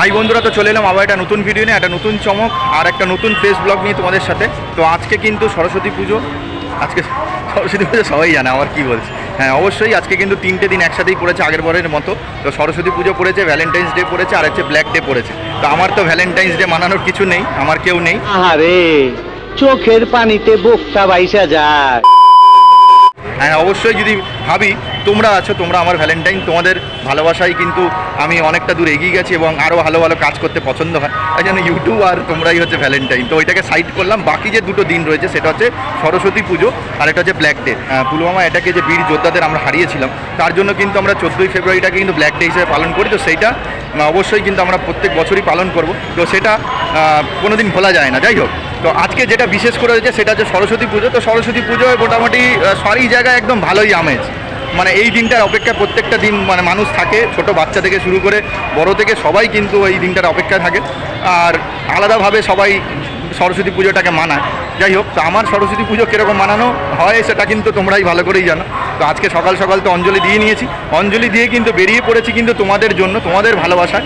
High বন্ধুরা তো চলে এলাম আবার একটা নতুন ভিডিও নিয়ে একটা নতুন চমক আর একটা নতুন ফেস ব্লগ নিয়ে তোমাদের সাথে। তো আজকে কিন্তু সরস্বতী পুজো। আজকে সরস্বতী পুজো সবাই জানে আমার কি বলছে। হ্যাঁ অবশ্যই আজকে কিন্তু তিনটে দিন একসাথেই পড়েছে আগের বরের মতো। তো সরস্বতী পুজো পড়েছে ভ্যালেন্টাইন্স ডে পড়েছে আর হচ্ছে ব্ল্যাক ডে পড়েছে। তো আমার তো ভ্যালেন্টাইন্স ডে মানানোর কিছু নেই আমার কেউ নেই। আরে চোখের পানিতে বোকটা বাইসা যায়। হ্যাঁ অবশ্যই যদি ভাবি তোমরা আছো, তোমরা আমার ভ্যালেন্টাইন তোমাদের ভালোবাসায় কিন্তু আমি অনেকটা দূর এগিয়ে গেছি এবং আরও ভালো ভালো কাজ করতে পছন্দ হয়। তাই জন্য ইউটিউব আর তোমরাই হচ্ছে ভ্যালেন্টাইন তো ওইটাকে সাইড করলাম, বাকি যে দুটো দিন রয়েছে সেটা হচ্ছে সরস্বতী পুজো আর এটা হচ্ছে ব্ল্যাক ডে পুলওয়ামা এটাকে যে বীর যোদ্ধাদের আমরা হারিয়েছিলাম, তার জন্য কিন্তু আমরা চোদ্দোই ফেব্রুয়ারিটাকে কিন্তু ব্ল্যাক ডে হিসেবে পালন করি। তো সেইটা অবশ্যই কিন্তু আমরা প্রত্যেক বছরই পালন করব। তো সেটা কোনো দিন ভোলা যায় না। যাই হোক, তো আজকে যেটা বিশেষ করে হয়েছে সেটা হচ্ছে সরস্বতী পুজো। তো সরস্বতী পুজোয় মোটামুটি সবই জায়গায় একদম ভালোই আমেজ। মানে এই দিনটার অপেক্ষা প্রত্যেকটা দিন মানে মানুষ থাকে, ছোট বাচ্চা থেকে শুরু করে বড় থেকে সবাই কিন্তু এই দিনটার অপেক্ষায় থাকে। আর আলাদাভাবে সবাই সরস্বতী পুজোটাকে মানায়। যাই হোক, তো আমার সরস্বতী পুজো কীরকম মানানো হয় সেটা কিন্তু তোমরাই ভালো করেই জানো। তো আজকে সকাল সকাল তো অঞ্জলি দিয়ে নিয়েছি। অঞ্জলি দিয়ে কিন্তু বেরিয়ে পড়েছি কিন্তু তোমাদের জন্য, তোমাদের ভালোবাসায়।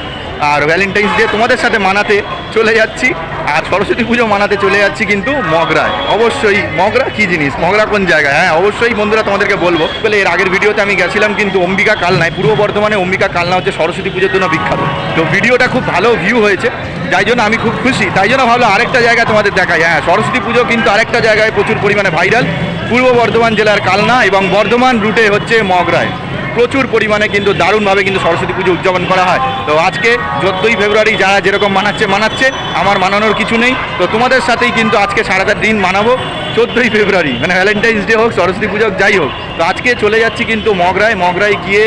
আর ভ্যালেন্টাইন্স ডে তোমাদের সাথে মানাতে চলে যাচ্ছি। আর সরস্বতী পুজো মানাতে চলে যাচ্ছি কিন্তু মগরায়। অবশ্যই, মগরা কি জিনিস? মগরা কোন জায়গায় হ্যাঁ অবশ্যই বন্ধুরা তোমাদেরকে বলব। বলে এর আগের ভিডিওতে আমি গেছিলাম কিন্তু অম্বিকা কালনায়, পূর্ব বর্ধমানে অম্বিকা কালনা হচ্ছে সরস্বতী পুজোর জন্য বিখ্যাত। তো ভিডিওটা খুব ভালো ভিউ হয়েছে, যাই জন্য আমি খুব খুশি। তাই জন্য ভাবলো আরেকটা জায়গা তোমাদের দেখাই। হ্যাঁ সরস্বতী পুজো কিন্তু আরেকটা জায়গায় প্রচুর পরিমাণে ভাইরাল পূর্ব বর্ধমান জেলার কালনা এবং বর্ধমান রুটে হচ্ছে মগরায়। প্রচুর পরিমাণে কিন্তু দারুণভাবে কিন্তু সরস্বতী পুজো উদযাপন করা হয়। তো আজকে চোদ্দোই ফেব্রুয়ারি যারা যেরকম মানাচ্ছে মানাচ্ছে, আমার মানানোর কিছু নেই। তো তোমাদের সাথেই কিন্তু আজকে সারাটা দিন মানাবো। চোদ্দোই ফেব্রুয়ারি মানে ভ্যালেন্টাইন্স ডে হোক, সরস্বতী পুজো যাই হোক। তো আজকে চলে যাচ্ছি কিন্তু মগরায়। মগরায় গিয়ে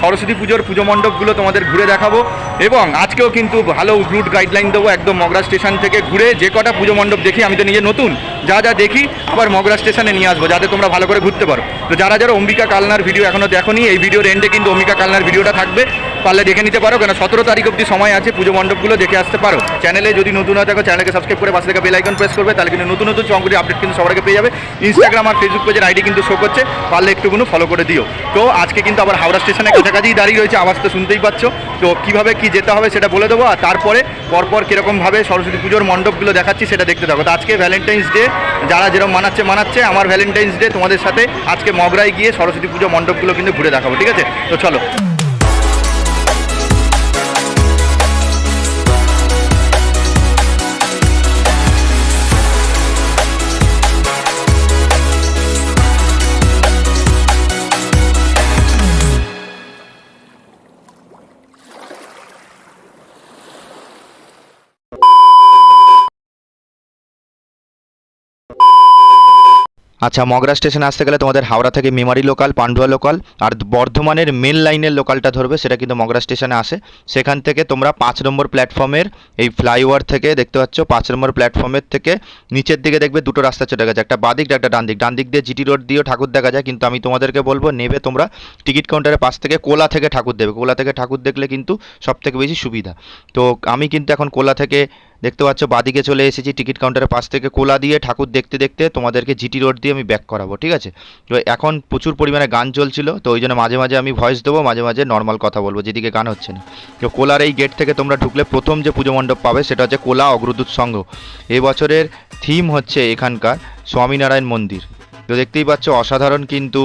সরস্বতী পুজোর পুজো মণ্ডপগুলো তোমাদের ঘুরে দেখাবো। এবং আজকেও কিন্তু ভালো রুট গাইডলাইন দেবো একদম মগরা স্টেশন থেকে ঘুরে যে কটা পুজো মণ্ডপ দেখি, আমি তো নিজে নতুন, যা যা দেখি আবার মগরা স্টেশনে নিয়ে আসব, যাতে তোমরা ভালো করে ঘুরতে পারো। তো যারা যারা অম্বিকা কালনার ভিডিও এখনও দেখো এই ভিডিওর এন্ডে কিন্তু অম্বিকা কালনার ভিডিওটা থাকবে। পারলে দেখে নিতে পারো কেন সতেরো তারিখ অবধি সময় আছে, পুজো মণ্ডপগুলো দেখে আসতে পারো। চ্যানেলে যদি নতুন হয়ে থাকো চ্যানেলকে সাবস্ক্রাইব করে পাশে থেকে বেল আইকন প্রেস করবে, তাহলে কিন্তু নতুন নতুন চঙ্কুটি আপডেট কিন্তু আগে পেয়ে যাবে। ইনস্টাগ্রাম আর ফেসবুক পেজের আইডি কিন্তু শো করছে, পারলে একটুকুনো ফলো করে দিও। তো আজকে কিন্তু আবার হাওড়া স্টেশনে কাছাকাছি দাঁড়িয়ে রয়েছে, আওয়াজ তো শুনতেই পাচ্ছ। তো কীভাবে কি যেতে হবে সেটা বলে দেবো, আর তারপরে পরপর কীরকমভাবে সরস্বতী পুজোর মণ্ডপগুলো দেখাচ্ছি সেটা দেখতে থাকো। তো আজকে ভ্যালেন্টাইন্স ডে যারা যেরকম মানাচ্ছে মানাচ্ছে। আমার ভ্যালেন্টাইন্স ডে তোমাদের সাথে আজকে মগরায় গিয়ে সরস্বতী পুজো মণ্ডপগুলো কিন্তু ঘুরে দেখাবো, ঠিক আছে? তো চলো। আচ্ছা মগরা স্টেশনে আসতে গেলে তোমাদের হাওড়া থেকে মেমারি লোকাল পান্ডুয়া লোকাল আর বর্ধমানের মেন লাইনের লোকালটা ধরবে, সেটা কিন্তু মগরা স্টেশনে আসে। সেখান থেকে তোমরা পাঁচ নম্বর প্ল্যাটফর্মের এই ফ্লাইওভার থেকে দেখতে পাচ্ছ, পাঁচ নম্বর প্ল্যাটফর্মের থেকে নিচের দিকে দেখবে দুটো রাস্তা চলে গেছে, একটা বাদিক একটা ডান দিক। ডান দিক দিয়ে জিটি রোড দিয়েও ঠাকুর দেখা যায়, কিন্তু আমি তোমাদেরকে বলব, নেবে তোমরা টিকিট কাউন্টারের পাশ থেকে কোলা থেকে ঠাকুর দেবে। কোলা থেকে ঠাকুর দেখলে কিন্তু সব থেকে বেশি সুবিধা। তো আমি কিন্তু এখন কোলা থেকে দেখতে পাচ্ছ, বাদিকে চলে এসেছি টিকিট কাউন্টারের পাশ থেকে কোলা দিয়ে। ঠাকুর দেখতে দেখতে তোমাদেরকে জিটি রোড দিয়ে আমি ব্যাক করাবো, ঠিক আছে? তো এখন প্রচুর পরিমাণে গান চলছিল, তো ওই জন্য মাঝে মাঝে আমি ভয়েস দেবো, মাঝে মাঝে নর্মাল কথা বলব, যেদিকে গান হচ্ছে না। তো কোলার এই গেট থেকে তোমরা ঢুকলে প্রথম যে পুজো মণ্ডপ পাবে সেটা হচ্ছে কোলা অগ্রদূত সংঘ। এবছরের থিম হচ্ছে এখানকার স্বামীনারায়ণ মন্দির। তো দেখতেই পাচ্ছ, অসাধারণ কিন্তু,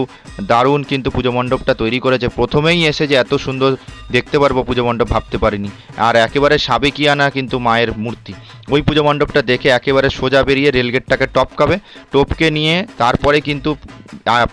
দারুণ কিন্তু পুজো মণ্ডপটা তৈরি করেছে। প্রথমেই এসে যে এত সুন্দর দেখতে পারব পুজো মণ্ডপ ভাবতে পারিনি। আর একেবারে সাবেকিয়ানা কিন্তু মায়ের মূর্তি। ওই পুজো মণ্ডপটা দেখে একেবারে সোজা বেরিয়ে রেলগেটটাকে টপকাবে, টপকে নিয়ে তারপরে কিন্তু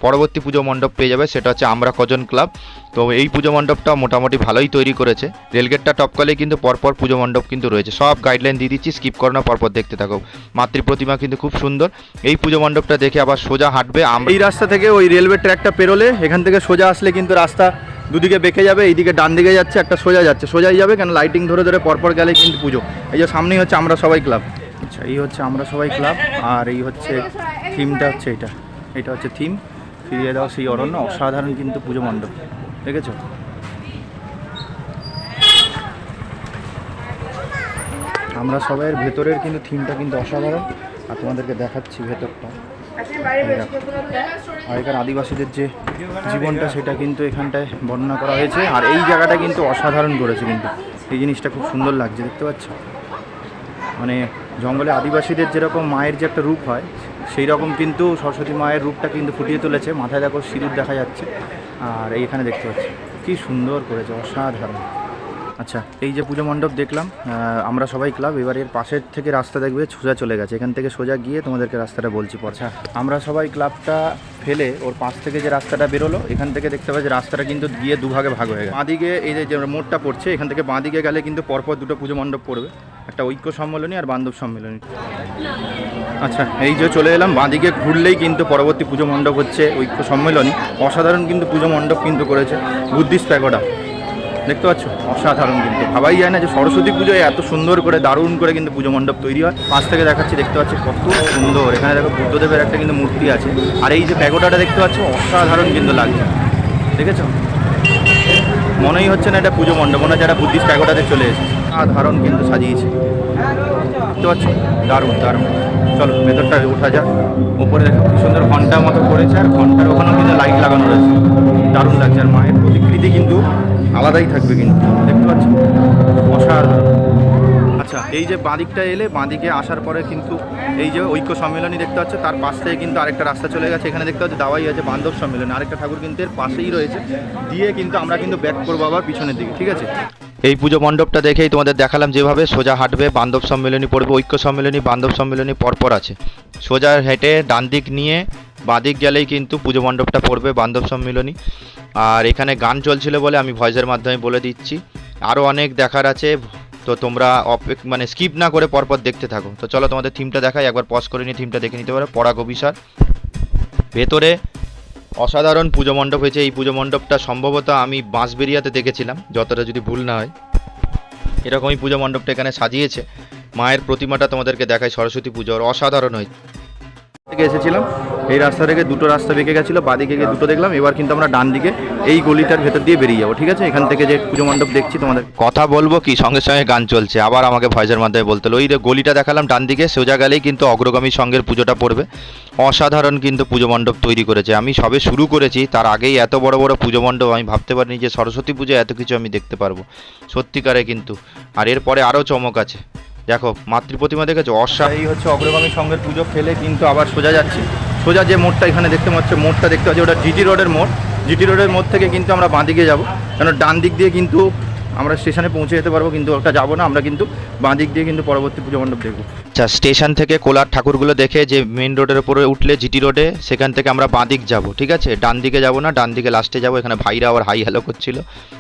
পরবর্তী পুজো মণ্ডপ পেয়ে যাবে, সেটা হচ্ছে আমরা কজন ক্লাব। তো এই পুজো মণ্ডপটা মোটামুটি ভালোই তৈরি করেছে। রেলগেটটা টপকালে কিন্তু পরপর পুজো মণ্ডপ কিন্তু রয়েছে। সব গাইডলাইন দিয়ে দিচ্ছি স্কিপ করো না, পরপর দেখতে থাকো। মাতৃ প্রতিমা কিন্তু খুব সুন্দর। এই পুজো মণ্ডপটা দেখে আবার সোজা হাঁটবে এই রাস্তা থেকে ওই রেলওয়ে ট্র্যাকটা পেরোলে এখান থেকে সোজা আসলে কিন্তু রাস্তা দুদিকে বেঁকে যাবে, এইদিকে ডান দিকে যাচ্ছে, একটা সোজা যাচ্ছে। সোজাই যাবে কেন? লাইটিং ধরে ধরে পরপর গেলে কিন্তু পুজো। এই যে সামনেই হচ্ছে আমরা সবাই ক্লাব আচ্ছা এই হচ্ছে আমরা সবাই ক্লাব আর এই হচ্ছে থিমটা হচ্ছে এটা। এটা হচ্ছে থিম ফিরিয়ে দাও সেই অরণ্য। অসাধারণ কিন্তু পুজো মণ্ডপ। দেখেছ? আমরা সবাইয়ের ভেতরের কিন্তু থিমটা কিন্তু অসাধারণ, আর তোমাদেরকে দেখাচ্ছি ভেতরটা। আগেকার আদিবাসীদের যে জীবনটা, সেটা কিন্তু এখানটায় বর্ণনা করা হয়েছে, আর এই জায়গাটা কিন্তু অসাধারণ করেছে কিন্তু। এই জিনিসটা খুব সুন্দর লাগছে, দেখতে পাচ্ছ? মানে জঙ্গলে আদিবাসীদের যেরকম মায়ের যে একটা রূপ হয়, সেই রকম কিন্তু সরস্বতী মায়ের রূপটা কিন্তু ফুটিয়ে তুলেছে। মাথায় দেখো সিঁদুর দেখা যাচ্ছে। আর এইখানে দেখতে পাচ্ছি। কি সুন্দর করেছে অসাধারণ। আচ্ছা এই যে পুজো মণ্ডপ দেখলাম আমরা সবাই ক্লাব এবার এর পাশের থেকে রাস্তা দেখবে সোজা চলে গেছে। এখান থেকে সোজা গিয়ে তোমাদেরকে রাস্তাটা বলছি পর। আচ্ছা। আমরা সবাই ক্লাবটা ফেলে ওর পাশ থেকে যে রাস্তাটা বেরোলো এখান থেকে দেখতে পাচ্ছি রাস্তাটা কিন্তু গিয়ে দুভাগে ভাগ হয়ে গেছে। বাঁদিকে এই যে যে মোড়টা পড়ছে এখান থেকে বাঁদিকে গেলে কিন্তু পরপর দুটো পুজো মণ্ডপ পড়বে। একটা ঐক্য সম্মেলনী আর বান্ধব সম্মেলনী। আচ্ছা এই যে চলে এলাম, বাঁদিকে ঘুরলেই কিন্তু পরবর্তী পুজো মণ্ডপ হচ্ছে ঐক্য সম্মেলনী। অসাধারণ কিন্তু পুজো মণ্ডপ কিন্তু করেছে বুদ্ধিস্ট প্যাগোডা। দেখতে পাচ্ছ? অসাধারণ কিন্তু। ভাবাই যায় না যে সরস্বতী পুজোয় এত সুন্দর করে, দারুণ করে কিন্তু পুজো মণ্ডপ তৈরি হয়। পাশ থেকে দেখাচ্ছি, দেখতে পাচ্ছি কত সুন্দর। এখানে দেখো বুদ্ধদেবের একটা কিন্তু মূর্তি আছে। আর এই যে প্যাগোডাটা দেখতে পাচ্ছ, অসাধারণ কিন্তু লাগছে। দেখেছ? মনেই হচ্ছে না এটা পুজো মণ্ডপ। মনে হচ্ছে একটা বুদ্ধিস্ট চলে এসেছে। সাধারণ কিন্তু সাজিয়েছে। দেখতে পাচ্ছ? দারুণ দারুণ। চলো, ভেতরটা ওঠা যাক। উপরে দেখো, কি সুন্দর ঘণ্টার মতো করেছে আর ঘণ্টার ওখানেও কিন্তু লাইট লাগানো রয়েছে। দারুণ লাগছে আর মায়ের প্রতিকৃতি কিন্তু আলাদাই থাকবে কিন্তু। দেখতে পাচ্ছ? অসাধারণ। আচ্ছা এই যে বাঁদিকটা এলে, বাঁদিকে আসার পরে কিন্তু এই যে ঐক্য সম্মেলনী দেখতে পাচ্ছ, তার পাশ থেকে কিন্তু আরেকটা রাস্তা চলে গেছে। এখানে দেখতে পাচ্ছ, দাওয়াই আছে বান্ধব সম্মেলন। আরেকটা ঠাকুর কিন্তু এর পাশেই রয়েছে। দিয়ে কিন্তু আমরা কিন্তু ব্যাক করব আবার পিছনের দিকে, ঠিক আছে? এই পুজো মণ্ডপটা দেখেই তোমাদের দেখালাম যেভাবে সোজা হাঁটবে, বান্ধব সম্মেলনী পড়বে, ঐক্য সম্মেলনী, বান্ধব সম্মেলনী পরপর আছে। সোজা হেঁটে ডান দিক নিয়ে বাঁদিক গেলেই কিন্তু পুজো মণ্ডপটা পড়বে, বান্ধব সম্মেলনী। আর এখানে গান চলছিল বলে আমি ভয়েসের মাধ্যমে বলে দিচ্ছি। আরও অনেক দেখার আছে, তো তোমরা অপেক মানে স্কিপ না করে পরপর দেখতে থাকো। তো চলো তোমাদের থিমটা দেখাই, একবার পজ করে নিয়ে থিমটা দেখে নিতে পারো। পরাগ অভিসার। ভেতরে অসাধারণ পুজো মণ্ডপ হয়েছে। এই পুজো মণ্ডপটা সম্ভবত আমি বাঁশবেরিয়াতে দেখেছিলাম, যতটা যদি ভুল না হয়। এরকমই পুজো মণ্ডপটা এখানে সাজিয়েছে। মায়ের প্রতিমাটা তোমাদেরকে দেখায় সরস্বতী পুজোর। অসাধারণ হয়েছে। থেকে এসেছিলাম। এই রাস্তা থেকে দুটো রাস্তা বেঁকে গেছিল বাদিকে গিয়ে দুটো দেখলাম এবার কিন্তু আমরা ডান দিকে এই গলিটার ভেতর দিয়ে বেরিয়ে যাব ঠিক আছে? এখান থেকে যে পুজো মণ্ডপ দেখছি তোমাদের। কথা বলব কি সঙ্গে সঙ্গে গান চলছে আবার আমাকে ভয়েসের মাধ্যমে বলতে হলো ওই যে গলিটা দেখালাম ডান দিকে সোজা গেলেই কিন্তু অগ্রগামী সঙ্গের পুজোটা পড়বে। অসাধারণ কিন্তু পুজো মণ্ডপ তৈরি করেছে আমি সবে শুরু করেছি তার আগেই এত বড় বড় পুজো মণ্ডপ আমি ভাবতে পারিনি যে সরস্বতী পুজো এত কিছু আমি দেখতে পারব সত্যিকারে কিন্তু। আর এরপরে আরও চমক আছে দেখো মাতৃ প্রতিমা দেখেছ? অসা এই হচ্ছে অগ্রগামী সঙ্গের পুজো ফেলে কিন্তু আবার সোজা যাচ্ছি। সোজা যে মোড়টা এখানে দেখতে পাচ্ছে, মোড়টা দেখতে পাচ্ছি, ওটা জিটি রোডের মোড়। জিটি রোডের মোড় থেকে কিন্তু আমরা বাঁদিকে যাব। কেন ডান দিক দিয়ে কিন্তু আমরা স্টেশনে পৌঁছে যেতে পারব, কিন্তু ওটা যাব না। আমরা কিন্তু বাঁ দিক দিয়ে কিন্তু পরবর্তী পুজো মণ্ডপ দেখব। আচ্ছা স্টেশন থেকে কোলার ঠাকুরগুলো দেখে যে মেন রোডের উপরে উঠলে জিটি রোডে সেখান থেকে আমরা বাঁ দিক যাব, ঠিক আছে? ডান দিকে যাব না, ডান দিকে লাস্টে যাব। এখানে ভাইরা আবার হাই হ্যালো করছিল।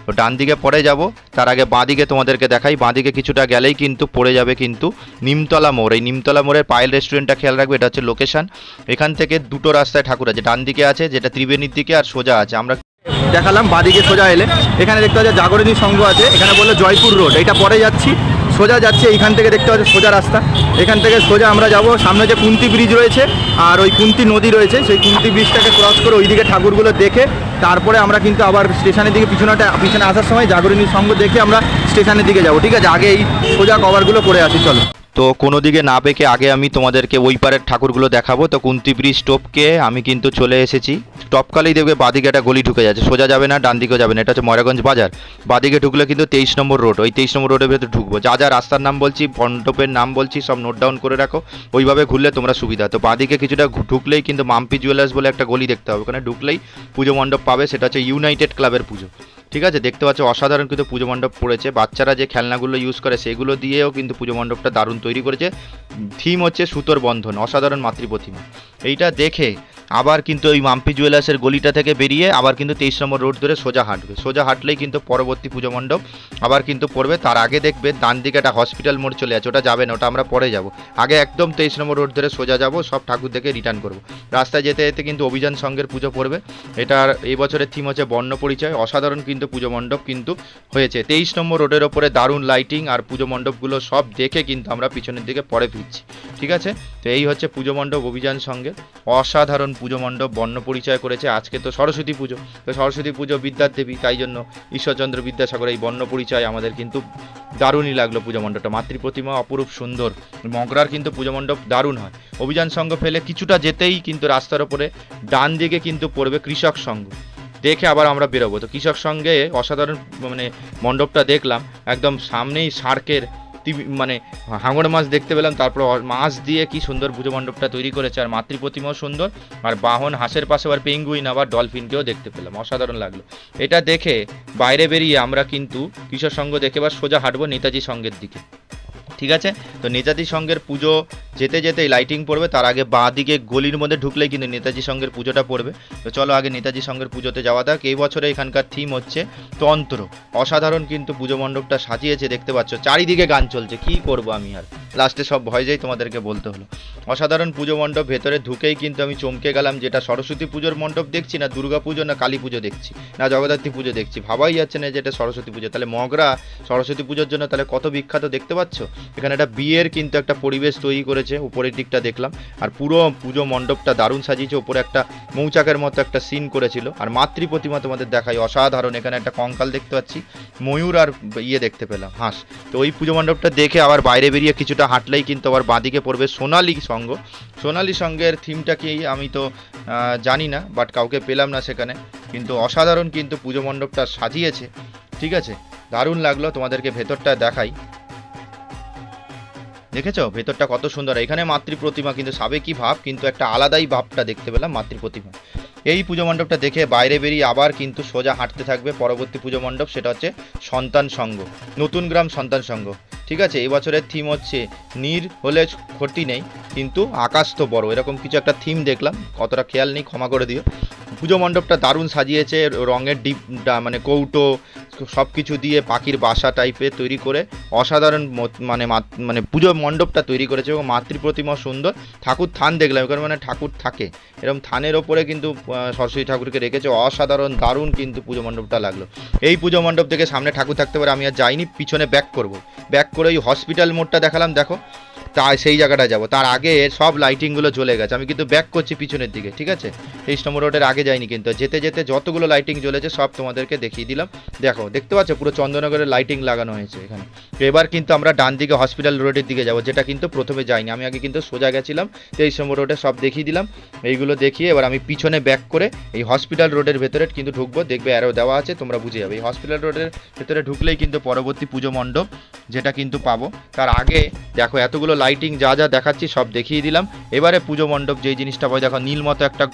তো ডান দিকে পরে যাব। তার আগে বাঁ দিকে তোমাদেরকে দেখাই। বাঁ দিকে কিছুটা গেলেই কিন্তু পড়ে যাবে কিন্তু নিমতলা মোড়। এই নিমতলা মোড়ের পায়েল রেস্টুরেন্টটা খেয়াল রাখবে, এটা হচ্ছে লোকেশন এখান থেকে দুটো রাস্তায় ঠাকুর আছে, ডান দিকে আছে, যেটা ত্রিবেণীর দিকে আর সোজা আছে। আমরা দেখালাম, বাদিকে সোজা এলে। এখানে দেখতে পাচ্ছি জাগরণী সংঘ আছে, এখানে বলল জয়পুর রোড। এটা পরে যাচ্ছি, সোজা যাচ্ছে, এইখান থেকে দেখতে পাচ্ছি সোজা রাস্তা। এখান থেকে সোজা আমরা যাব, সামনে যে কুন্তি ব্রিজ রয়েছে, আর ওই কুন্তি নদী রয়েছে, সেই কুন্তি ব্রিজটাকে ক্রস করে ওইদিকে ঠাকুরগুলো দেখে, তারপরে আমরা কিন্তু আবার স্টেশনের দিকে পিছনেটা পিছনে আসার সময় জাগরণী সংঘ দেখে আমরা স্টেশনের দিকে যাব। ঠিক আছে, আগে এই সোজা কভারগুলো করে আসি, চলো। তো কোনো দিকে না পেকে আগে আমি তোমাদেরকে ওই পারের ঠাকুরগুলো দেখাবো। তো কুন্তি ব্রিজ টপকে আমি কিন্তু চলে এসেছি। টপকালেই দেখবে বাদিকে একটা গলি ঢুকে যাচ্ছে, সোজা যাবে না, ডান দিকেও যাবে না। এটা হচ্ছে ময়রাগঞ্জ বাজার। বাদিকে ঢুকলে কিন্তু তেইশ নম্বর রোড, ওই তেইশ নম্বর রোডের ভেতরে ঢুকবো। যা যা রাস্তার নাম বলছি, মণ্ডপের নাম বলছি, সব নোট ডাউন করে রাখো। ওইভাবে ঘুরলে তোমরা সুবিধা। তো বাদিকে কিছুটা ঢুকলেই কিন্তু মাম্পি জুয়েলার্স বলে একটা গলি দেখতে হবে। ওখানে ঢুকলেই পুজো মণ্ডপ পাবে, সেটা হচ্ছে ইউনাইটেড ক্লাবের পুজো। ঠিক আছে, দেখতে পাচ্ছ অসাধারণ কিন্তু পুজো মণ্ডপ পড়েছে। বাচ্চারা যে খেলনাগুলো ইউজ করে সেগুলো দিয়েও কিন্তু পুজো মণ্ডপটা দারুণ তৈরি করেছে। থিম হচ্ছে সুতোর বন্ধন, অসাধারণ মাতৃপ্রতিমা। এইটা দেখে আবার কিন্তু ওই মাম্পি জুয়েলার্সের গলিটা থেকে বেরিয়ে আবার কিন্তু তেইশ নম্বর রোড ধরে সোজা হাঁটবে। সোজা হাঁটলেই কিন্তু পরবর্তী পুজো মণ্ডপ। আবার কিন্তু পড়বে, তার আগে দেখবে ডান দিকে একটা হসপিটাল মোড় চলে আছে, ওটা যাবে না, ওটা আমরা পরে যাব। আগে একদম তেইশ নম্বর রোড ধরে সোজা যাব, সব ঠাকুর দেখে রিটার্ন করব। রাস্তায় যেতে যেতে কিন্তু অভিযান সঙ্গের পুজো পড়বে। এটার, এই বছরের থিম হচ্ছে বর্ণ পরিচয়। অসাধারণ কিন্তু পুজো মণ্ডপ কিন্তু হয়েছে। তেইশ নম্বর রোডের ওপরে দারুণ লাইটিং আর পুজো মণ্ডপগুলো সব দেখে কিন্তু আমরা পিছনের দিকে পরে ফিরছি। ঠিক আছে? তো এই হচ্ছে পুজো মণ্ডপ অভিযান সঙ্গে। অসাধারণ পুজো মণ্ডপ বর্ণ পরিচয় করেছে। আজকে তো সরস্বতী পুজো। তো সরস্বতী পুজো বিদ্যার দেবী, তাই জন্য ঈশ্বরচন্দ্র বিদ্যাসাগর এই বর্ণ পরিচয় আমাদের কিন্তু দারুণই লাগল পুজো মণ্ডপটা। মাতৃ প্রতিমা অপরূপ সুন্দর। মগরার কিন্তু পুজো মণ্ডপ দারুণ হয়। অভিযান সংঘ ফেলে কিছুটা যেতেই কিন্তু রাস্তার ওপরে ডান দিকে কিন্তু পড়বে কৃষক সংঘ দেখে আবার আমরা বেরোবো। তো কৃষক সঙ্গে অসাধারণ মানে মণ্ডপটা দেখলাম। একদম সামনেই সার্কের টিভি মানে হাঙর মাছ দেখতে পেলাম, তারপর মাছ দিয়ে কি সুন্দর পুজো মণ্ডপটা তৈরি করেছে, আর মাতৃ প্রতিমাও সুন্দর, আর বাহন হাঁসের পাশে আবার পেঙ্গুইন আবার ডলফিনকেও দেখতে পেলাম, অসাধারণ লাগল। এটা দেখে বাইরে বেরিয়ে আমরা কিন্তু কিশোর সঙ্গ দেখে বা সোজা হাঁটবো নেতাজি সঙ্গের দিকে। ঠিক আছে? তো নেতাজি সঙ্গের পুজো যেতে যেতেই লাইটিং পড়বে, তার আগে বাঁ দিকে গলির মধ্যে ঢুকলেই কিন্তু নেতাজি সঙ্গের পুজোটা পড়বে। তো চলো আগে নেতাজি সঙ্গের পুজোতে যাওয়া যাক। এই বছরে এখানকার থিম হচ্ছে তন্ত্র। অসাধারণ কিন্তু পুজো মণ্ডপটা সাজিয়েছে, দেখতে পাচ্ছ। চারিদিকে গান চলছে, কি করব আমি আর? লাস্টে সব ভয় যাই তোমাদেরকে বলতে হলো। অসাধারণ পুজো মণ্ডপ, ভেতরে ঢুকেই কিন্তু আমি চমকে গেলাম যেটা সরস্বতী পুজোর মণ্ডপ দেখছি না, দুর্গা পুজো না কালী পুজো দেখছি, না জগদ্ধাত্রী পুজো দেখছি। ভাবাই যাচ্ছে না যে এটা সরস্বতী পুজো। তাহলে মগরা সরস্বতী পুজোর জন্য তাহলে কত বিখ্যাত দেখতে পাচ্ছ? এখানে একটা বিয়ের কিন্তু একটা পরিবেশ তৈরি করেছে, উপরের দিকটা দেখলাম। আর পুরো পুজো মণ্ডপটা দারুণ সাজিয়েছে উপরে একটা মৌচাকের মতো একটা সিন করেছিল। আর মাতৃ প্রতিমা তোমাদের দেখাই, অসাধারণ। এখানে একটা কঙ্কাল দেখতে পাচ্ছি, ময়ূর আর ইয়ে দেখতে পেলাম, হাঁস। তো ওই পুজো মণ্ডপটা দেখে আবার বাইরে বেরিয়ে কিছুটা হাঁটলেই কিন্তু আবার বাঁদিকে পড়বে সোনালি সঙ্গ। সোনালি সঙ্গের থিমটা কি আমি তো জানি না বাট কাউকে পেলাম না সেখানে। কিন্তু অসাধারণ কিন্তু পুজো মণ্ডপটা সাজিয়েছে। ঠিক আছে? দারুণ লাগল তোমাদেরকে ভেতরটা দেখাই। দেখেছ? ভেতরটা কত সুন্দর। এখানে মাতৃ প্রতিমা কিন্তু সাবেকি ভাব, কিন্তু একটা আলাদাই ভাবটা দেখতে পেলাম মাতৃ প্রতিমা। এই পুজো মণ্ডপটা দেখে বাইরে বেরিয়ে আবার কিন্তু সোজা হাঁটতে থাকবে পরবর্তী পুজো মণ্ডপ, সেটা হচ্ছে সন্তান সংঘ নতুন গ্রাম সন্তান সংঘ ঠিক আছে? এই বছরের থিম হচ্ছে নীর হলে ক্ষতি নেই, কিন্তু আকাশ তো বড়, এরকম কিছু একটা থিম দেখলাম, অতটা খেয়াল নেই, ক্ষমা করে দিও। পুজো মণ্ডপটা দারুণ সাজিয়েছে, রঙের ডিপ মানে কৌটো, সব কিছু দিয়ে পাখির বাসা টাইপের তৈরি করে অসাধারণ মানে মানে পুজো মণ্ডপটা তৈরি করেছে এবং মাতৃ প্রতিমা সুন্দর। ঠাকুর থান দেখলাম, এখানে মানে ঠাকুর থাকে। এরকম থানের ওপরে কিন্তু সরস্বতী ঠাকুরকে রেখেছে, অসাধারণ, দারুণ কিন্তু পুজো মণ্ডপটা লাগল। এই পুজো মণ্ডপ থেকে সামনে ঠাকুর থাকতে পারে, আমি আর যাইনি, পিছনে ব্যাক করব। ব্যাক করে ওই হসপিটাল মোড়টা দেখালাম, দেখো। তা সেই জায়গাটা যাব। তার আগে সব লাইটিংগুলো জ্বলে গেছে। আমি কিন্তু ব্যাক করছি পিছনের দিকে, ঠিক আছে? তেইশ নম্বর রোডের আগে যাইনি কিন্তু। যেতে যেতে যতগুলো লাইটিং জ্বলেছে, সব তোমাদেরকে দেখিয়ে দিলাম। দেখো, দেখতে পাচ্ছ? পুরো চন্দ্রনগরের লাইটিং লাগানো হয়েছে এখানে। তো এবার কিন্তু আমরা ডান দিকে হসপিটাল রোডের দিকে যাব, যেটা কিন্তু প্রথমে যাইনি। আমি আগে কিন্তু সোজা গেছিলাম তেইশ নম্বর রোডে সব দেখিয়ে দিলাম। এইগুলো দেখিয়ে এবার আমি পিছনে ব্যাক করে এই হসপিটাল রোডের ভেতরে কিন্তু ঢুকবো। দেখবে অ্যারো দেওয়া আছে, তোমরা বুঝে যাবে। এই হসপিটাল রোডের ভেতরে ঢুকলেই কিন্তু পরবর্তী পুজো মণ্ডপ, যেটা কিন্তু পাবো। তার আগে দেখো, এতগুলো লাইটিং যা যা দেখাচ্ছি সব দেখিয়ে দিলাম। এবারে পুজো মণ্ডপ যেই জিনিসটা পাবে, দেখো নীল মতো একটা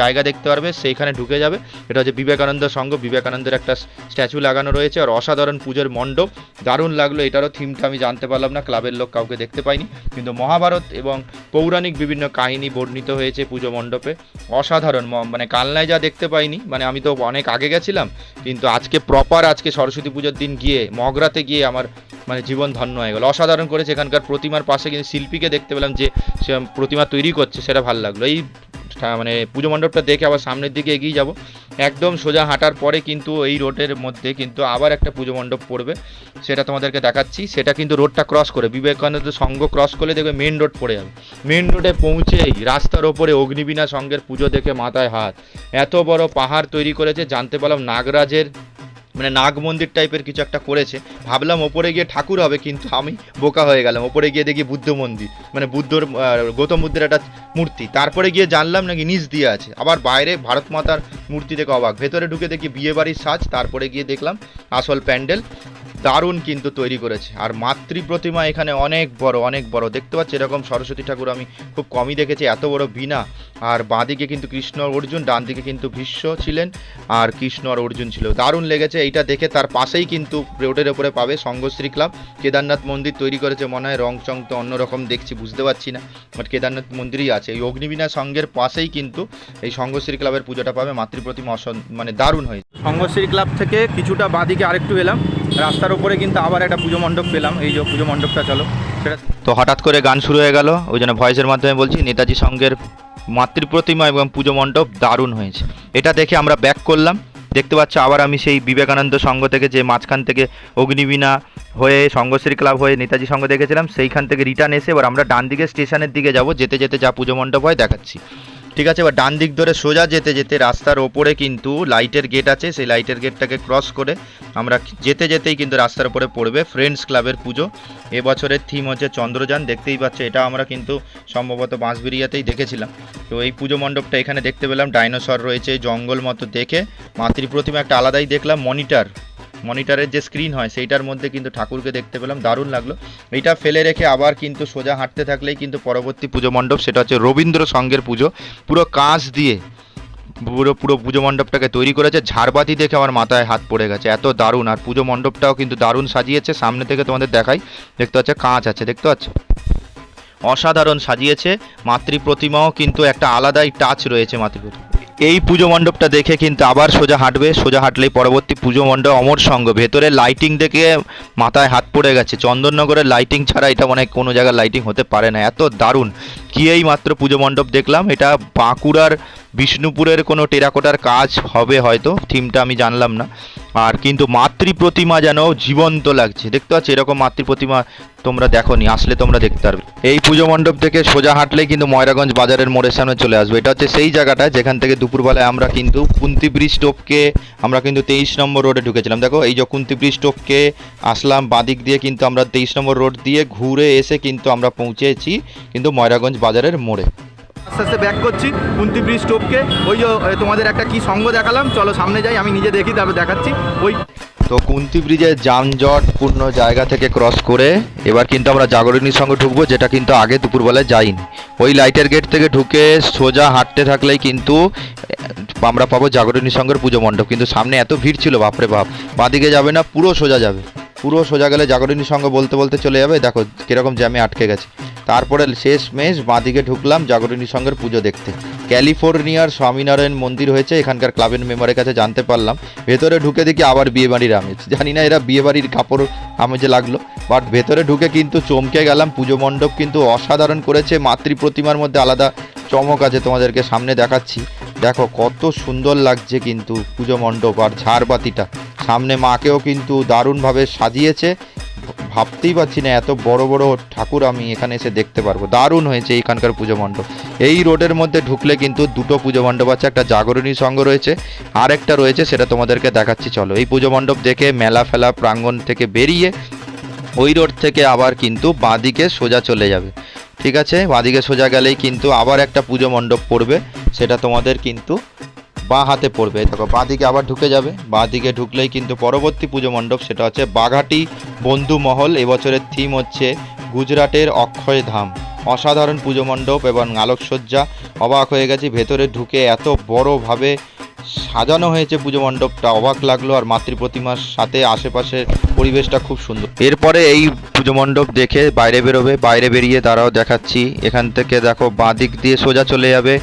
জায়গা দেখতে পারবে, সেইখানে ঢুকে যাবে। এটা হচ্ছে বিবেকানন্দ সংঘ, বিবেকানন্দের একটা স্ট্যাচু লাগানো রয়েছে। আর অসাধারণ পুজোর মণ্ডপ, দারুণ লাগল। এটারও থিমটা আমি জানতে পারলাম না, ক্লাবের লোক কাউকে দেখতে পাইনি। কিন্তু মহাভারত এবং পৌরাণিক বিভিন্ন কাহিনী বর্ণিত হয়েছে পুজো মণ্ডপে। অসাধারণ মানে কালনায় যা দেখতে পাইনি মানে আমি তো অনেক আগে গেছিলাম, কিন্তু আজকে প্রপার আজকে সরস্বতী পুজোর দিন গিয়ে, মগরাতে গিয়ে আমার মানে জীবন ধন্য হয়ে গেল। অসাধারণ করেছে এখানকার প্রতিমার পাশে কিন্তু শিল্পীকে দেখতে পেলাম যে সে প্রতিমা তৈরি করছে, সেটা ভালো লাগল। এই মানে পুজো মণ্ডপটা দেখে আবার সামনের দিকে এগিয়ে যাব। একদম সোজা হাঁটার পরে কিন্তু এই রোডের মধ্যে কিন্তু আবার একটা পুজো মণ্ডপ পড়বে, সেটা তোমাদেরকে দেখাচ্ছি। সেটা কিন্তু রোডটা ক্রস করে, বিবেকানন্দ সংঘ ক্রস করলে দেখবে মেন রোড পড়ে যাবে। মেন রোডে পৌঁছেই রাস্তার ওপরে অগ্নিবীণা সঙ্গের পুজো দেখে মাথায় হাত। এত বড় পাহাড় তৈরি করেছে, জানতে পারলাম নাগরাজের মানে নাগ মন্দির টাইপের কিছু একটা করেছে। ভাবলাম ওপরে গিয়ে ঠাকুর হবে, কিন্তু আমি বোকা হয়ে গেলাম। ওপরে গিয়ে দেখি বুদ্ধ মন্দির মানে বুদ্ধর গৌতম বুদ্ধের একটা মূর্তি। তারপরে গিয়ে জানলাম নাকি নিচ দিয়ে আছে। আবার বাইরে ভারত মাতার মূর্তি দেখে অবাক। ভেতরে ঢুকে দেখি বিয়ে বাড়ির সাজ, তারপরে গিয়ে দেখলাম আসল প্যান্ডেল। দারুণ কিন্তু তৈরি করেছে। আর মাতৃ প্রতিমা এখানে অনেক বড় অনেক বড়। দেখতে পাচ্ছি, এরকম সরস্বতী ঠাকুর আমি খুব কমই দেখেছি। এত বড় বিনা আর বাঁদিকে কিন্তু কৃষ্ণ অর্জুন ডান দিকে কিন্তু ভীষ্ম ছিলেন আর কৃষ্ণ আর অর্জুন ছিল। দারুণ লেগেছে। এইটা দেখে তার পাশেই কিন্তু রোডের ওপরে পাবে সঙ্গশ্রী ক্লাব। কেদারনাথ মন্দির তৈরি করেছে মনে হয় রং চং তো অন্যরকম দেখছি, বুঝতে পারছি না। বাট কেদারনাথ মন্দিরই আছে। এই অগ্নিবীণা সঙ্গের পাশেই কিন্তু এই সঙ্গশ্রী ক্লাবের পুজোটা পাবে। মাতৃ প্রতিমা অসন- মানে দারুণ হয়েছে। সঙ্গশ্রী ক্লাব থেকে কিছুটা বাঁদিকে আরেকটু এলাম। রাস্তার উপরে কিন্তু আবার একটা পুজো মণ্ডপ পেলাম। এই যে পুজো মণ্ডপটা, চলো। সেটা তো হঠাৎ করে গান শুরু হয়ে গেল, ওই জন্য ভয়েসের মাধ্যমে বলছি, নেতাজি সঙ্গের মাতৃ প্রতিমা এবং পুজো মণ্ডপ দারুণ হয়েছে। এটা দেখে আমরা ব্যাক করলাম। দেখতে পাচ্ছ, আবার আমি সেই বিবেকানন্দ সংঘ থেকে যে মাঝখান থেকে অগ্নিবীণা হয়ে সঙ্গশ্রী ক্লাব হয়ে নেতাজি সংঘ দেখেছিলাম, সেইখান থেকে রিটার্ন এসে এবার আমরা ডান দিকে স্টেশনের দিকে যাব, যেতে যেতে যা পুজো মণ্ডপ হয় দেখাচ্ছি। ঠিক আছে, এবার ডান দিক ধরে সোজা যেতে যেতে রাস্তার ওপরে কিন্তু লাইটের গেট আছে, সেই লাইটের গেটটাকে ক্রস করে আমরা যেতে যেতেই কিন্তু রাস্তার উপরে পড়বে ফ্রেন্ডস ক্লাবের পুজো। এবছরের থিম হচ্ছে চন্দ্রযান, দেখতেই পাচ্ছে এটা আমরা কিন্তু সম্ভবত বাঁশবেরিয়াতেই দেখেছিলাম। তো এই পুজো মণ্ডপটা এখানে দেখতে পেলাম, ডাইনোসর রয়েছে, জঙ্গল মতো দেখে। মাতৃ প্রতিমা একটা আলাদাই দেখলাম মনিটর মনিটরের যে স্ক্রিন হয়, সেইটার মধ্যে কিন্তু ঠাকুরকে দেখতে পেলাম, দারুণ লাগল। এইটা ফেলে রেখে আবার কিন্তু সোজা হাঁটতে থাকলেই কিন্তু পরবর্তী পুজো মণ্ডপ, সেটা হচ্ছে রবীন্দ্র সঙ্গের পুজো। পুরো কাঁচ দিয়ে পুরো পুরো পুজো মণ্ডপটাকে তৈরি করেছে। ঝাড়বাতি দেখে আমার মাথায় হাত পড়ে গেছে, এত দারুণ। আর পুজো মণ্ডপটাও কিন্তু দারুণ সাজিয়েছে। সামনে থেকে তোমাদের দেখাই, দেখতে পাচ্ছে কাঁচ আছে, দেখতে পাচ্ছ? অসাধারণ সাজিয়েছে। মাতৃ প্রতিমাও কিন্তু একটা আলাদাই টাচ রয়েছে মাতৃ প্রতিমা এই পুজো মণ্ডপটা দেখে কিন্তু আবার সোজা হাঁটবে। সোজা হাঁটলেই পরবর্তী পুজো মণ্ডপ অমর সঙ্গ। ভেতরে লাইটিং দেখে মাথায় হাত পড়ে গেছে। চন্দননগরের লাইটিং ছাড়া এটা মানে কোনো জায়গায় লাইটিং হতে পারে না। এত দারুণ। এই মাত্র পুজো মণ্ডপ দেখলাম। এটা বাঁকুড়ার বিষ্ণুপুরের কোনো টেরাকোটার কাজ হবে হয়তো, থিমটা আমি জানলাম না। আর কিন্তু মাতৃ প্রতিমা যেন জীবন্ত লাগছে। দেখতে পাচ্ছ, এরকম মাতৃ প্রতিমা তোমরা দেখো নি আসলে তোমরা দেখতে পারবে। এই পুজো মণ্ডপ থেকে সোজা হাঁটলেই কিন্তু ময়রাগঞ্জ বাজারের মোড়ের সামনে চলে আসবে। এটা হচ্ছে সেই জায়গাটা, যেখান থেকে দুপুরবেলায় আমরা কিন্তু কুন্তি ব্রিজ টোপকে আমরা কিন্তু তেইশ নম্বর রোডে ঢুকেছিলাম। দেখো, এই যে কুন্তি ব্রিজ টোপকে আসলাম, বাদিক দিয়ে কিন্তু আমরা তেইশ নম্বর রোড দিয়ে ঘুরে এসে কিন্তু আমরা পৌঁছেছি। কিন্তু ময়রাগঞ্জ বাজারের মোড়ে। আস্তে আস্তে ব্যাক করছি কুন্তি ব্রিজ টোপকে। ওই যে তোমাদের একটা কি সঙ্গ দেখালাম চলো সামনে যাই আমি নিজে দেখি তারপর দেখাচ্ছি। ওই তো কুন্তি ব্রিজের যানজটপূর্ণ জায়গা থেকে ক্রস করে এবার কিন্তু আমরা জাগরণীর সঙ্গে ঢুকবো যেটা কিন্তু আগে দুপুরবেলায় যাইনি। ওই লাইটের গেট থেকে ঢুকে সোজা হাঁটতে থাকলেই কিন্তু আমরা পাবো জাগরণীর সঙ্গের পুজো মণ্ডপ। কিন্তু সামনে এত ভিড় ছিল বাপরে বাপ। বাঁদিকে যাবে না পুরো সোজা যাবে। পুরো সোজা গেলে জাগরণীর সঙ্গে বলতে বলতে চলে যাবে। দেখো কীরকম জ্যামে আটকে গেছে। তারপরে শেষ মেশ বাঁদিকে ঢুকলাম জাগরণী সঙ্গের পুজো দেখতে। ক্যালিফোর্নিয়ার স্বামীনারায়ণ মন্দির হয়েছে, এখানকার ক্লাবের মেম্বারের কাছে জানতে পারলাম। ভেতরে ঢুকে দেখি আবার বিয়েবাড়ির আমেজ। জানি না এরা বিয়েবাড়ির কাপড় আমেজে লাগল বাট ভেতরে ঢুকে কিন্তু চমকে গেলাম। পুজো মণ্ডপ কিন্তু অসাধারণ করেছে মাতৃ প্রতিমার মধ্যে আলাদা চমক আছে তোমাদেরকে সামনে দেখাচ্ছি। দেখো কত সুন্দর লাগছে কিন্তু পুজো মণ্ডপ আর ঝাড়বাতিটা। সামনে মাকেও কিন্তু দারুণভাবে সাজিয়েছে। ভাবতেই পারছি না এত বড় বড় ঠাকুর আমি এখানে এসে দেখতে পারব। দারুণ হয়েছে এইখানকার পুজো মণ্ডপ। এই রোডের মধ্যে ঢুকলে কিন্তু দুটো পুজো মণ্ডপ আছে, একটা জাগরণী সংঘ রয়েছে আর একটা রয়েছে সেটা তোমাদেরকে দেখাচ্ছি। চলো, এই পুজো মণ্ডপ দেখে মেলা ফেলা প্রাঙ্গণ থেকে বেরিয়ে ওই রোড থেকে আবার কিন্তু বাঁদিকে সোজা চলে যাবে। ঠিক আছে? বাঁদিকে সোজা গেলেই কিন্তু আবার একটা পুজো মণ্ডপ পড়বে, সেটা তোমাদের কিন্তু বাঁ হাতে পড়বে। দেখো বাঁ দিকে আবার ঢুকে যাবে। বাঁ দিকে ঢুকলেই কিন্তু পরবর্তী পুজো মণ্ডপ, সেটা হচ্ছে বাঘাটি বন্ধু মহল। এবছরের থিম হচ্ছে গুজরাটের অক্ষয় ধাম। অসাধারণ পুজো মণ্ডপ এবং আলোকসজ্জা। অবাক হয়ে গেছি, ভেতরে ঢুকে এত বড়ভাবে সাজানো হয়েছে পুজো মণ্ডপটা। অবাক লাগল আর মাতৃ প্রতিমার সাথে আশেপাশে পরিবেশটা খুব সুন্দর। এরপরে এই পুজো মণ্ডপ দেখে বাইরে বেরোবে। বাইরে বেরিয়ে তারাও দেখাচ্ছি। এখান থেকে দেখো বাঁ দিক দিয়ে সোজা চলে যাবে।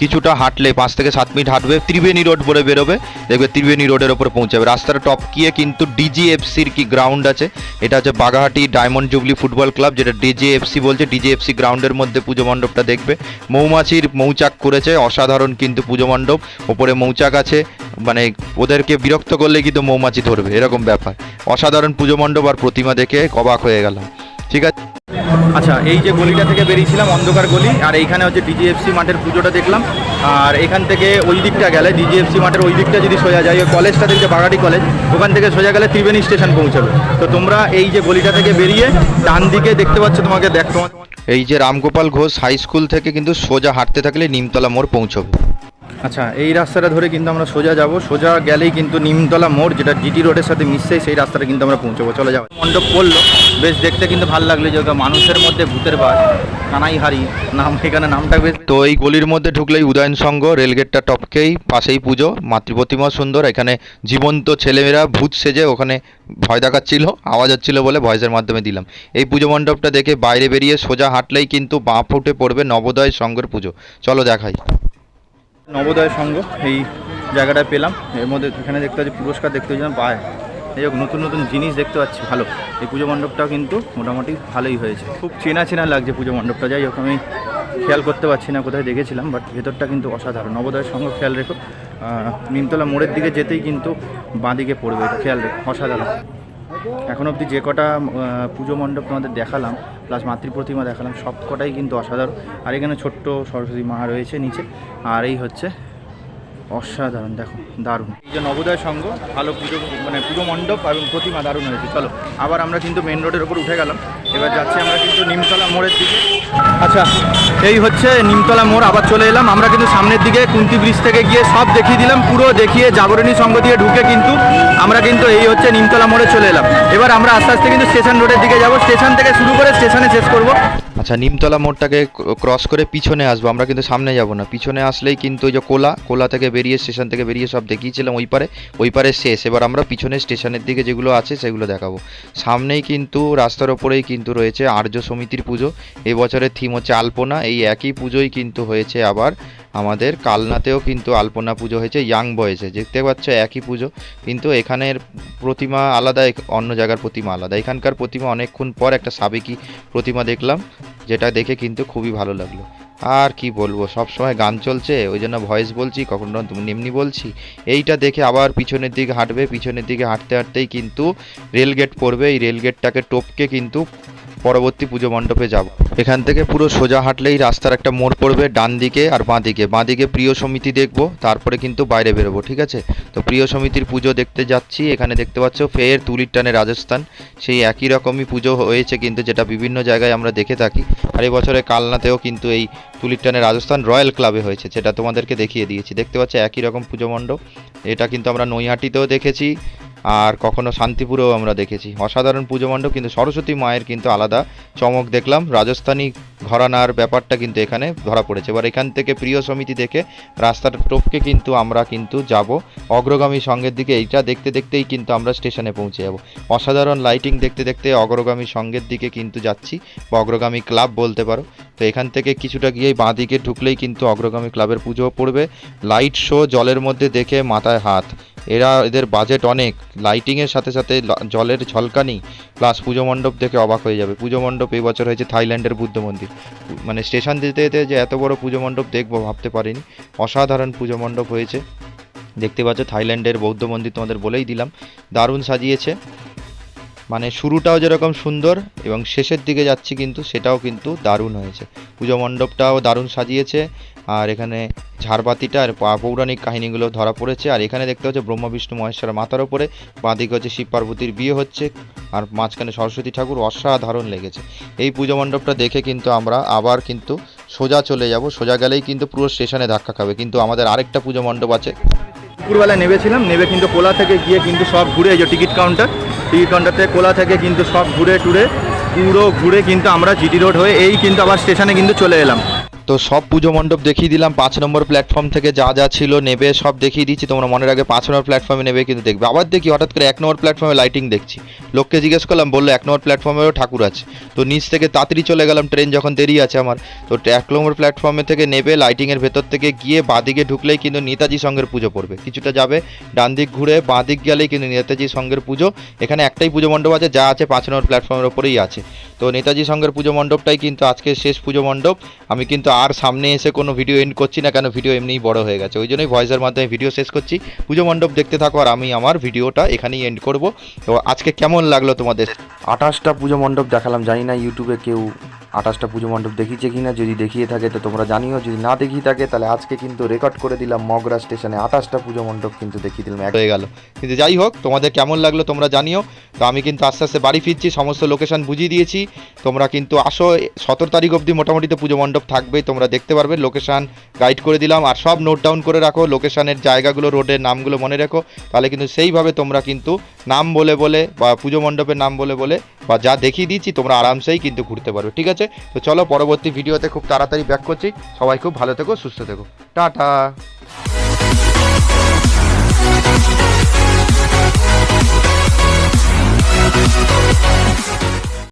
কিছুটা হাঁটলে পাঁচ থেকে সাত মিনিট হাঁটবে, ত্রিবেণী রোড বলে বেরোবে, দেখবে ত্রিবেণী রোডের ওপরে পৌঁছাবে। রাস্তার টপকিয়ে কিন্তু ডিজিএফসির কি গ্রাউন্ড আছে, এটা হচ্ছে Bagahati diamond jubilee football club যেটা ডিজিএফসি বলছে ডিজিএফসি গ্রাউন্ডের মধ্যে পুজো মণ্ডপটা দেখবে। মৌমাছির মৌচাক করেছে, অসাধারণ কিন্তু পুজো মণ্ডপ, ওপরে মৌচাক আছে মানে ওদেরকে বিরক্ত করলে কিন্তু মৌমাছি ধরবে, এরকম ব্যাপার। অসাধারণ পুজো মণ্ডপ আর প্রতিমা দেখে অবাক হয়ে গেলাম। ঠিক আছে। আচ্ছা এই যে গলিটা থেকে বেরিয়েছিলাম, অন্ধকার গলি, আর এইখানে হচ্ছে ডিজিএফসি মাঠের পুজোটা দেখলাম। আর এখান থেকে ওই দিকটা গেলে ডিজিএফসি মাঠের ওই দিকটা যদি সোজা যায়, ওই কলেজটা দেখছে বাগাটি কলেজ ওখান থেকে সোজা গেলে ত্রিবেণী স্টেশন পৌঁছাবে। তো তোমরা এই যে গলিটা থেকে বেরিয়ে ডান দিকে দেখতে পাচ্ছ, তোমাকে দেখ এই যে রামগোপাল ঘোষ হাই স্কুল থেকে কিন্তু সোজা হাঁটতে থাকলে নিমতলা মোড় পৌঁছবে। আচ্ছা এই রাস্তাটা ধরে কিন্তু আমরা সোজা যাব। সোজা গেলেই কিন্তু নিমতলা মোড়, যেটা জিটি রোডের সাথে মিশছে, সেই রাস্তাটা কিন্তু আমরা পৌঁছবো। চলে যাব মণ্ডপ পড়ল। বেশ দেখতে কিন্তু ভালো লাগল যে মানুষের মধ্যে ভূতের বাস কানাই হারি নাম, এখানে নামটা বেশ তো এই গলির মধ্যে ঢুকলেই উদয়ন সংঘ রেলগেটটা টপকেই পাশেই পুজো, মাতৃপ্রতিমা সুন্দর। এখানে জীবন্ত ছেলেমেয়েরা ভূত সেজে ওখানে ভয় দেখাচ্ছিল, আওয়াজ হচ্ছিল বলে ভয়েসের মাধ্যমে দিলাম। এই পুজো মণ্ডপটা দেখে বাইরে বেরিয়ে সোজা হাঁটলেই কিন্তু বাঁ ফুটে পড়বে নবোদয় সংঘের পুজো। চলো দেখাই। নবোদয় সংঘ, এই জায়গাটায় পেলাম। এর মধ্যে এখানে দেখতে পাচ্ছি পুরস্কার, দেখতে পাচ্ছিলাম পায় এই নতুন নতুন জিনিস দেখতে পাচ্ছি, ভালো। এই পুজো মণ্ডপটাও কিন্তু মোটামুটি ভালোই হয়েছে। খুব চেনা চেনা লাগছে পুজো মণ্ডপটা, যাই হোক, আমি খেয়াল করতে পারছি না, কোথায় দেখেছিলাম বাট ভেতরটা কিন্তু অসাধারণ। নবোদয়ের সঙ্গে খেয়াল রেখো। নিমতলা মোড়ের দিকে যেতেই কিন্তু বাঁদিকে পড়বে খেয়াল রেখো, অসাধারণ। এখন অবধি যে কটা পুজো মণ্ডপ তোমাদের দেখালাম প্লাস মাতৃ প্রতিমা দেখালাম, সব কটাই কিন্তু অসাধারণ। আর এখানে ছোট্ট সরস্বতী মা রয়েছে নিচে। আর এই হচ্ছে অসাধারণ, দেখো, দারুণ। এই যে নবোদয় সংঘ, ভালো পুজো মানে পুজো মণ্ডপ এবং প্রতিমা দারুণ হয়েছে। চলো, আবার আমরা কিন্তু মেন রোডের ওপর উঠে গেলাম। এবার যাচ্ছি আমরা কিন্তু নিমতলা মোড়ের দিকে। আচ্ছা এই হচ্ছে নিমতলা মোড়, আবার চলে এলাম। আমরা কিন্তু সামনের দিকে কুন্তি ব্রিজ থেকে গিয়ে সব দেখিয়ে দিলাম, পুরো দেখিয়ে জাগরণী সঙ্গ দিয়ে ঢুকে কিন্তু আমরা কিন্তু এই হচ্ছে নিমতলা মোড়ে চলে এলাম। এবার আমরা আস্তে আস্তে কিন্তু স্টেশন রোডের দিকে যাব। স্টেশন থেকে শুরু করে স্টেশনে শেষ করব। আচ্ছা নিমতলা মোড়টাকে ক্রস করে পিছনে আসব, আমরা কিন্তু সামনে যাব না। পিছনে আসলেই কিন্তু ওই যে কোলা কোলা থেকে বেরিয়ে, স্টেশন থেকে বেরিয়ে সব দেখিয়েছিলাম ওই পারে ওই পারে শেষ। এবার আমরা পিছনে স্টেশনের দিকে যেগুলো আছে সেগুলো দেখাবো। সামনেই কিন্তু রাস্তার ওপরেই কিন্তু রয়েছে আর্য সমিতির পুজো। এই বছরের থিম হচ্ছে আলপনা, এই একই পুজোই কিন্তু হয়েছে আবার আমাদের। কালনাতেও কিন্তু আলপনা পুজো হয়েছে, ইয়াং বয়েসে দেখতে পাচ্ছ একই পুজো। কিন্তু এখানের প্রতিমা আলাদা অন্য জায়গার প্রতিমা আলাদা। এখানকার প্রতিমা অনেকক্ষণ পর একটা সাবেকি প্রতিমা দেখলাম, যেটা দেখে কিন্তু খুবই ভালো লাগল। আর কি বলব, সব সময় গান চলছে, ওই জন্য ভয়েস বলছি, কখনো নিম্নি বলছি। এইটা দেখে আবার পিছনের দিকে হাঁটবে, পিছনের দিকে হাঁটতে হাঁটতেই কিন্তু রেলগেট পড়বে। এই রেলগেটটাকে টপকে কিন্তু পরবর্তী পুজো মণ্ডপে যাব। এখান থেকে পুরো সোজা হাঁটলেই রাস্তার একটা মোড় পড়বে ডান দিকে আর বাঁ দিকে। বাঁ দিকে প্রিয় সমিতি দেখব, তারপরে কিন্তু বাইরে বেরোবো, ঠিক আছে? তো প্রিয় সমিতির পুজো দেখতে যাচ্ছি, এখানে দেখতে পাচ্ছ ফের তুলির টানে রাজস্থান। সেই একই রকমই পুজো হয়েছে কিন্তু যেটা বিভিন্ন জায়গায় আমরা দেখে থাকি। আর এই বছরে কালনাতেও কিন্তু এই তুলির টানে রাজস্থান রয়্যাল ক্লাবে হয়েছে যেটা তোমাদেরকে দেখিয়ে দিয়েছি। দেখতে পাচ্ছ একই রকম পুজো মণ্ডপ। এটা কিন্তু আমরা নৈহাটিতেও দেখেছি। আর কখনো শান্তিপুরেও আমরা দেখেছি। অসাধারণ পুজো মণ্ডপ, কিন্তু সরস্বতী মায়ের কিন্তু আলাদা চমক দেখলাম। রাজস্থানী ঘরানার ব্যাপারটা কিন্তু এখানে ধরা পড়েছে। এবার এখান থেকে প্রিয় সমিতি দেখে রাস্তাটা টপকে কিন্তু আমরা কিন্তু যাব। অগ্রগামী সঙ্গের দিকে এইটা দেখতে দেখতেই কিন্তু আমরা স্টেশনে পৌঁছে যাব। অসাধারণ লাইটিং দেখতে দেখতে অগ্রগামী সঙ্গের দিকে কিন্তু যাচ্ছি। বা অগ্রগামী ক্লাব বলতে পারো। তো এখান থেকে কিছুটা গিয়েই বাঁ দিকে ঢুকলেই কিন্তু অগ্রগামী ক্লাবের পুজো পড়বে। লাইট শো জলের মধ্যে দেখে মাথায় হাত। এরা এদের বাজেট অনেক। লাইটিংয়ের সাথে সাথে জলের ঝলকানি প্লাস পুজো মণ্ডপ দেখে অবাক হয়ে যাবে। পুজো মণ্ডপ এই বছর হয়েছে থাইল্যান্ডের বুদ্ধ মন্দির। মানে স্টেশন যেতে যেতে যে এত বড় পুজো মণ্ডপ দেখব, ভাবতে পারিনি। অসাধারণ পুজো মণ্ডপ হয়েছে। দেখতে পাচ্ছ, থাইল্যান্ডের বৌদ্ধ মন্দির তোমাদের বলেই দিলাম। দারুণ সাজিয়েছে। মানে শুরুটাও যেরকম সুন্দর এবং শেষের দিকে যাচ্ছি কিন্তু সেটাও কিন্তু দারুণ হয়েছে। পুজো মণ্ডপটাও দারুণ সাজিয়েছে আর এখানে ঝাড়বাতিটা আর পৌরাণিক কাহিনীগুলো ধরা পড়েছে। আর এখানে দেখতে হচ্ছে ব্রহ্মা, বিষ্ণু মহেশ্বরের মাথার ওপরে বাঁদিকে হচ্ছে শিব পার্বতীর বিয়ে হচ্ছে আর মাঝখানে সরস্বতী ঠাকুর অসাধারণ লেগেছে। এই পুজো মণ্ডপটা দেখে কিন্তু আমরা আবার কিন্তু সোজা চলে যাব। সোজা গেলেই কিন্তু পুরো স্টেশনে ধাক্কা খাবে। কিন্তু আমাদের আরেকটা পুজো মণ্ডপ আছে। দুপুরবেলা নেবেছিলাম নেবে কিন্তু কোলা থেকে গিয়ে কিন্তু সব ঘুরে যে টিকিট কাউন্টার। টিকিট কাউন্টার থেকে কোলা থেকে কিন্তু সব ঘুরে টুরে, পুরো ঘুরে কিন্তু আমরা জিটি রোড হয়ে এই কিন্তু আবার স্টেশনে কিন্তু চলে এলাম। তো সব পুজো মণ্ডপ দেখিয়ে দিলাম। পাঁচ নম্বর প্ল্যাটফর্ম থেকে যা যা ছিল নেবে, সব দেখিয়ে দিচ্ছি। তোমরা মনে রাখবে পাঁচ নম্বর প্ল্যাটফর্মে নেবে, কিন্তু দেখবে। আবার দেখি, হঠাৎ করে এক নম্বর প্ল্যাটফর্মে লাইটিং দেখছি। লোককে জিজ্ঞেস করলাম, বলল, এক নম্বর প্ল্যাটফর্মেও ঠাকুর আছে। তো নিচ থেকে তাড়াতাড়ি চলে গেলাম ট্রেন যখন দেরি আছে আমার। তো এক নম্বর প্ল্যাটফর্মে থেকে নেবে লাইটিংয়ের ভেতর থেকে গিয়ে বাঁদিকে ঢুকলেই কিন্তু নেতাজি সঙ্গের পুজো পড়বে। কিছুটা যাবে ডান দিক ঘুরে, বাঁ দিক গেলেই কিন্তু নেতাজি সঙ্গের পুজো। এখানে একটাই পুজো মণ্ডপ আছে, যা আছে পাঁচ নম্বর প্ল্যাটফর্মের ওপরেই আছে। তো নেতাজি সঙ্গের পুজো মণ্ডপটাই কিন্তু আজকে শেষ পুজো মণ্ডপ। আমি কিন্তু আর সামনে এসে কোনো ভিডিও এন্ড করছি না, কেন ভিডিও এমনিই বড় হয়ে গেছে। ওই জন্যই ভয়েসের মাধ্যমে ভিডিও শেষ করছি। পুজো মণ্ডপ দেখতে থাকো আর আমি আমার ভিডিওটা এখানেই এন্ড করব। তো আজকে কেমন লাগল তোমাদের? আঠাশটা পুজো মণ্ডপ দেখালাম, জানি না ইউটিউবে কেউ আঠাশটা পুজো মণ্ডপ দেখিয়েছে কিনা, যদি দেখিয়ে থাকে তো তোমরা জানিও, যদি না দেখিয়ে থাকে, তাহলে আজকে কিন্তু রেকর্ড করে দিলাম মগরা স্টেশনে আঠাশটা পুজো মণ্ডপ কিন্তু দেখিয়ে দিলাম। এক হয়ে গেল। কিন্তু যাই হোক, তোমাদের কেমন লাগল তোমরা জানিও। তো আমি কিন্তু আস্তে আস্তে বাড়ি ফিরছি, সমস্ত লোকেশন বুঝিয়ে দিয়েছি। তোমরা কিন্তু আসো, সতেরো তারিখ অবধি মোটামুটি তো পুজো মণ্ডপ থাকবেই, তোমরা দেখতে পারবে। লোকেশান গাইড করে দিলাম, আর সব নোট ডাউন করে রাখো লোকেশানের জায়গাগুলো রোডের নামগুলো মনে রেখো। তাহলে কিন্তু সেইভাবে তোমরা কিন্তু নাম বলে বলে বা পুজো মণ্ডপের নাম বলে বলে বা যা দেখিয়ে দিচ্ছি তোমরা আরামসেই কিন্তু ঘুরতে পারবে, ঠিক আছে? তো চলো পরবর্তী ভিডিওতে খুব তাড়াতাড়ি ব্যাক করছি। সবাই খুব ভালো থেকো, সুস্থ থেকো। টাটা।